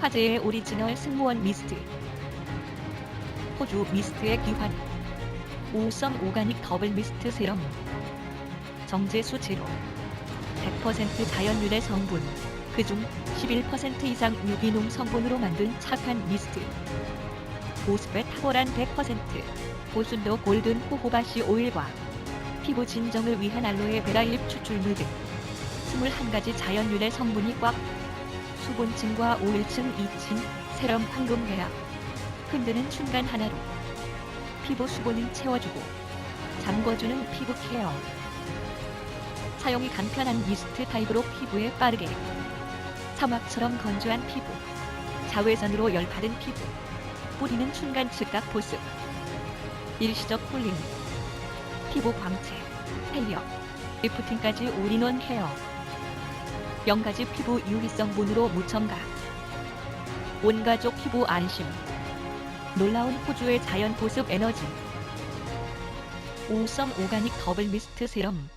화제의 오리지널 승무원 미스트. 호주 미스트의 귀환. 5성 오가닉 더블 미스트 세럼. 정제수 제로. 100% 자연유래 성분. 그중 11% 이상 유기농 성분으로 만든 착한 미스트. 보습에 탁월한 100% 보순도 골든 호호바시 오일과 피부 진정을 위한 알로에 베라잎 추출물 등 21가지 자연유래 성분이 꽉 수분층과 오일층 2층 세럼 황금 해약 흔드는 순간 하나로. 피부 수분을 채워주고 잠궈주는 피부 케어. 사용이 간편한 미스트 타입으로 피부에 빠르게. 사막처럼 건조한 피부. 자외선으로 열받은 피부. 뿌리는 순간 즉각 보습. 일시적 쿨링. 피부 광채 탄력 리프팅까지 올인원 헤어 0가지 피부 유기성분으로 무첨가. 온가족 피부 안심. 놀라운 호주의 자연 보습 에너지. 5성 오가닉 더블 미스트 세럼